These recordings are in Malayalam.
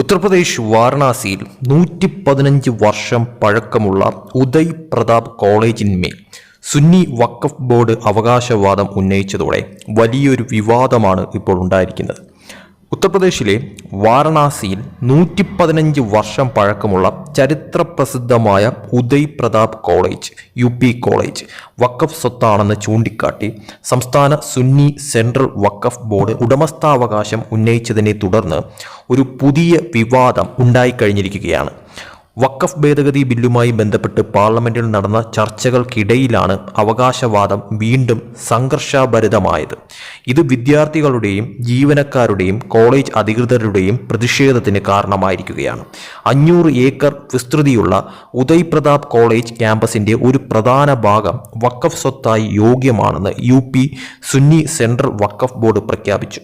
ഉത്തർപ്രദേശ് വാരണാസിയിൽ നൂറ്റി പതിനഞ്ച് വർഷം പഴക്കമുള്ള ഉദയ് പ്രതാപ് കോളേജിന്മേൽ സുന്നി വഖഫ് ബോർഡ് അവകാശവാദം ഉന്നയിച്ചതോടെ വലിയൊരു വിവാദമാണ് ഇപ്പോൾ ഉണ്ടായിരിക്കുന്നത്. ഉത്തർപ്രദേശിലെ വാരണാസിയിൽ നൂറ്റി പതിനഞ്ച് വർഷം പഴക്കമുള്ള ചരിത്ര പ്രസിദ്ധമായ Uday Pratap college U P college Waqf സ്വത്താണെന്ന് ചൂണ്ടിക്കാട്ടി സംസ്ഥാന സുന്നി സെൻട്രൽ വക്കഫ് ബോർഡ് ഉടമസ്ഥാവകാശം ഉന്നയിച്ചതിനെ തുടർന്ന് ഒരു പുതിയ വിവാദം ഉണ്ടായിക്കഴിഞ്ഞിരിക്കുകയാണ്. വഖഫ് ഭേദഗതി ബില്ലുമായി ബന്ധപ്പെട്ട് പാർലമെന്റിൽ നടന്ന ചർച്ചകൾക്കിടയിലാണ് അവകാശവാദം വീണ്ടും സംഘർഷഭരിതമായത്. ഇത് വിദ്യാർത്ഥികളുടെയും ജീവനക്കാരുടെയും കോളേജ് അധികൃതരുടെയും പ്രതിഷേധത്തിന് കാരണമായിരിക്കുകയാണ്. അഞ്ഞൂറ് ഏക്കർ വിസ്തൃതിയുള്ള ഉദയ് പ്രതാപ് കോളേജ് ക്യാമ്പസിന്റെ ഒരു പ്രധാന ഭാഗം വക്കഫ് സ്വത്തായി യോഗ്യമാണെന്ന് U Sunni central Waqf board പ്രഖ്യാപിച്ചു.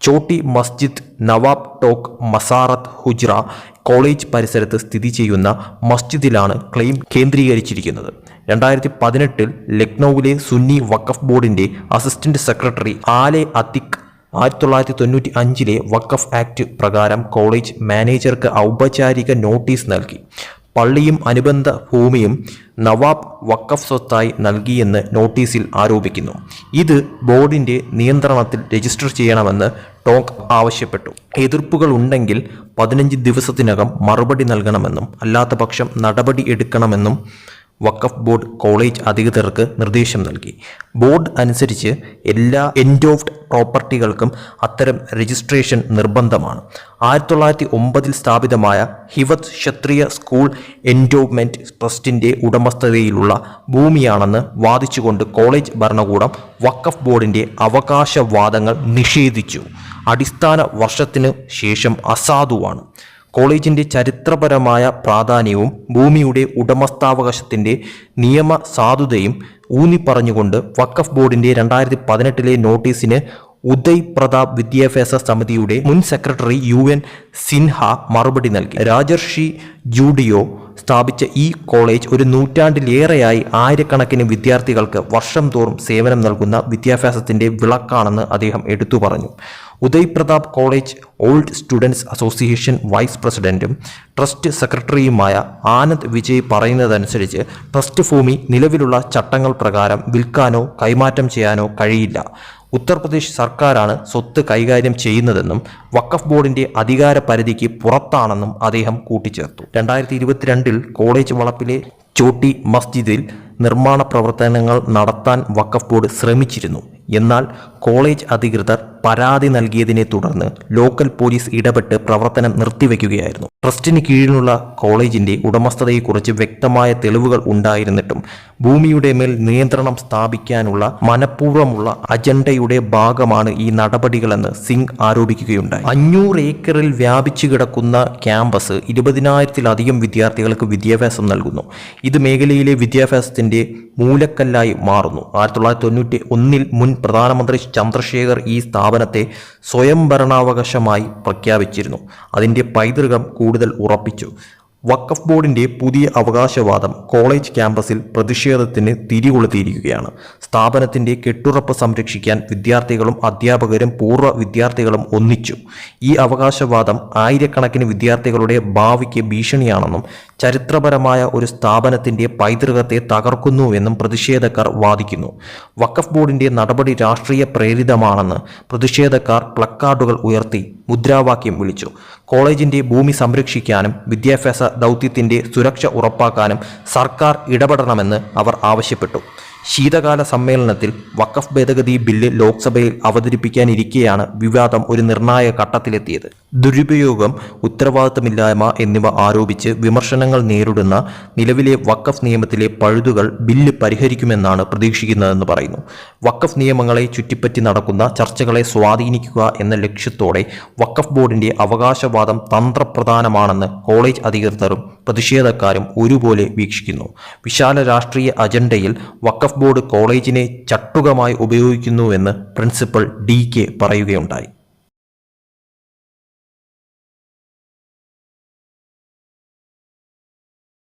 ചോട്ടി മസ്ജിദ് നവാബ് ടോക്ക് മസാറത്ത് ഹുജ്ര കോളേജ് പരിസരത്ത് സ്ഥിതി ചെയ്യുന്ന മസ്ജിദിലാണ് ക്ലെയിം കേന്ദ്രീകരിച്ചിരിക്കുന്നത്. രണ്ടായിരത്തി പതിനെട്ടിൽ ലക്നൌവിലെ സുന്നി വഖഫ് ബോർഡിന്റെ അസിസ്റ്റന്റ് സെക്രട്ടറി ആലെ അത്തിക് ആയിരത്തി തൊള്ളായിരത്തി തൊണ്ണൂറ്റി അഞ്ചിലെ വഖഫ് ആക്ട് പ്രകാരം കോളേജ് മാനേജർക്ക് ഔപചാരിക നോട്ടീസ് നൽകി. പള്ളിയും അനുബന്ധ ഭൂമിയും നവാബ് വക്കഫ് സ്വത്തായി നൽകിയെന്ന് നോട്ടീസിൽ ആരോപിക്കുന്നു. ഇത് ബോർഡിന്റെ നിയന്ത്രണത്തിൽ രജിസ്റ്റർ ചെയ്യണമെന്ന് ടോക്ക് ആവശ്യപ്പെട്ടു. എതിർപ്പുകൾ ഉണ്ടെങ്കിൽ പതിനഞ്ച് ദിവസത്തിനകം മറുപടി നൽകണമെന്നും അല്ലാത്തപക്ഷം നടപടി എടുക്കണമെന്നും വഖഫ് ബോർഡ് കോളേജ് അധികൃതർക്ക് നിർദ്ദേശം നൽകി. ബോർഡ് അനുസരിച്ച് എല്ലാ എൻഡോവ്ഡ് പ്രോപ്പർട്ടികൾക്കും അത്തരം രജിസ്ട്രേഷൻ നിർബന്ധമാണ്. ആയിരത്തി തൊള്ളായിരത്തി ഒമ്പതിൽ സ്ഥാപിതമായ ഹിവത് ക്ഷത്രിയ സ്കൂൾ എൻഡോവ്മെന്റ് ട്രസ്റ്റിന്റെ ഉടമസ്ഥതയിലുള്ള ഭൂമിയാണെന്ന് വാദിച്ചുകൊണ്ട് കോളേജ് ഭരണകൂടം വഖഫ് ബോർഡിന്റെ അവകാശവാദങ്ങൾ നിഷേധിച്ചു. അടിസ്ഥാന വർഷത്തിന് ശേഷം അസാധുവാണ്. കോളേജിന്റെ ചരിത്രപരമായ പ്രാധാന്യവും ഭൂമിയുടെ ഉടമസ്ഥാവകാശത്തിന്റെ നിയമ സാധുതയും ഊന്നിപ്പറഞ്ഞുകൊണ്ട് വഖഫ് ബോർഡിന്റെ രണ്ടായിരത്തി പതിനെട്ടിലെ നോട്ടീസിന് ഉദയ് പ്രതാപ് വിദ്യാഭ്യാസ സമിതിയുടെ മുൻ സെക്രട്ടറി യു എൻ സിൻഹ മറുപടി നൽകി. രാജർഷി ജൂഡിയോ സ്ഥാപിച്ച ഈ കോളേജ് ഒരു നൂറ്റാണ്ടിലേറെയായി ആയിരക്കണക്കിന് വിദ്യാർത്ഥികൾക്ക് വർഷം തോറും സേവനം നൽകുന്ന വിദ്യാഭ്യാസത്തിന്റെ വിളക്കാണെന്ന് അദ്ദേഹം എടുത്തു പറഞ്ഞു. Uday Pratap college old students association vice പ്രസിഡന്റും ട്രസ്റ്റ് സെക്രട്ടറിയുമായ ആനന്ദ് വിജയ് പറയുന്നതനുസരിച്ച് ട്രസ്റ്റ് ഭൂമി നിലവിലുള്ള ചട്ടങ്ങൾ പ്രകാരം വിൽക്കാനോ കൈമാറ്റം ചെയ്യാനോ കഴിയില്ല. ഉത്തർപ്രദേശ് സർക്കാരാണ് സ്വത്ത് കൈകാര്യം ചെയ്യുന്നതെന്നും വഖഫ് ബോർഡിന്റെ അധികാര പരിധിക്ക് പുറത്താണെന്നും അദ്ദേഹം കൂട്ടിച്ചേർത്തു. രണ്ടായിരത്തി ഇരുപത്തിരണ്ടിൽ കോളേജ് വളപ്പിലെ ചോട്ടി മസ്ജിദിൽ നിർമ്മാണ പ്രവർത്തനങ്ങൾ നടത്താൻ വഖഫ് ബോർഡ് ശ്രമിച്ചിരുന്നു. എന്നാൽ കോളേജ് അധികൃതർ പരാതി നൽകിയതിനെ തുടർന്ന് ലോക്കൽ പോലീസ് ഇടപെട്ട് പ്രവർത്തനം നിർത്തിവെക്കുകയായിരുന്നു. ട്രസ്റ്റിന് കീഴിലുള്ള കോളേജിന്റെ ഉടമസ്ഥതയെക്കുറിച്ച് വ്യക്തമായ തെളിവുകൾ ഉണ്ടായിരുന്നിട്ടും ഭൂമിയുടെ മേൽ നിയന്ത്രണം സ്ഥാപിക്കാനുള്ള മനഃപൂർവമുള്ള അജണ്ടയുടെ ഭാഗമാണ് ഈ നടപടികളെന്ന് സിംഗ് ആരോപിക്കുകയുണ്ടായി. അഞ്ഞൂറ് ഏക്കറിൽ വ്യാപിച്ചു കിടക്കുന്ന ക്യാമ്പസ് ഇരുപതിനായിരത്തിലധികം വിദ്യാർത്ഥികൾക്ക് വിദ്യാഭ്യാസം നൽകുന്നു. ഇത് മേഖലയിലെ വിദ്യാഭ്യാസത്തിന്റെ മൂലക്കല്ലായി മാറുന്നു. ആയിരത്തി തൊള്ളായിരത്തി തൊണ്ണൂറ്റി ഒന്നിൽ മുൻ പ്രധാനമന്ത്രി ചന്ദ്രശേഖർ ഈ സ്ഥാപനത്തെ സ്വയംഭരണാവകാശമായി പ്രഖ്യാപിച്ചിരുന്നു. അതിന്റെ പൈതൃകം കൂടുതൽ ഉറപ്പിച്ചു. വഖഫ് ബോർഡിന്റെ പുതിയ അവകാശവാദം കോളേജ് ക്യാമ്പസിൽ പ്രതിഷേധത്തിന് തിരികൊളുത്തിയിരിക്കുകയാണ്. സ്ഥാപനത്തിന്റെ കെട്ടുറപ്പ് സംരക്ഷിക്കാൻ വിദ്യാർത്ഥികളും അധ്യാപകരും പൂർവ വിദ്യാർത്ഥികളും ഒന്നിച്ചു. ഈ അവകാശവാദം ആയിരക്കണക്കിന് വിദ്യാർത്ഥികളുടെ ഭാവിക്ക് ഭീഷണിയാണെന്നും ചരിത്രപരമായ ഒരു സ്ഥാപനത്തിന്റെ പൈതൃകത്തെ തകർക്കുന്നുവെന്നും പ്രതിഷേധക്കാർ വാദിക്കുന്നു. വഖഫ് ബോർഡിന്റെ നടപടി രാഷ്ട്രീയ പ്രേരിതമാണെന്ന് പ്രതിഷേധക്കാർ പ്ലക്കാർഡുകൾ ഉയർത്തി മുദ്രാവാക്യം വിളിച്ചു. കോളേജിന്റെ ഭൂമി സംരക്ഷിക്കാനും വിദ്യാഭ്യാസ ദൗത്യത്തിന്റെ സുരക്ഷ ഉറപ്പാക്കാനും സർക്കാർ ഇടപെടണമെന്ന് അവർ ആവശ്യപ്പെട്ടു. ശീതകാല സമ്മേളനത്തിൽ വഖഫ് ഭേദഗതി ബില്ല് ലോക്സഭയിൽ അവതരിപ്പിക്കാനിരിക്കെയാണ് വിവാദം ഒരു നിർണായക ഘട്ടത്തിലെത്തിയത്. ദുരുപയോഗം ഉത്തരവാദിത്തമില്ലായ്മ എന്നിവ ആരോപിച്ച് വിമർശനങ്ങൾ നേരിടുന്ന നിലവിലെ വഖഫ് നിയമത്തിലെ പഴുതുകൾ ബില്ല് പരിഹരിക്കുമെന്നാണ് പ്രതീക്ഷിക്കുന്നതെന്ന് പറയുന്നു. വഖഫ് നിയമങ്ങളെ ചുറ്റിപ്പറ്റി നടക്കുന്ന ചർച്ചകളെ സ്വാധീനിക്കുക എന്ന ലക്ഷ്യത്തോടെ വഖഫ് ബോർഡിന്റെ അവകാശവാദം തന്ത്രപ്രധാനമാണെന്ന് കോളേജ് അധികൃതരും പ്രതിഷേധക്കാരും ഒരുപോലെ വീക്ഷിക്കുന്നു. വിശാല രാഷ്ട്രീയ അജണ്ടയിൽ വഖഫ് ബോർഡ് കോളേജിനെ ചട്ടുകമായി ഉപയോഗിക്കുന്നുവെന്ന് പ്രിൻസിപ്പൽ ഡി കെ പറയുകയുണ്ടായി.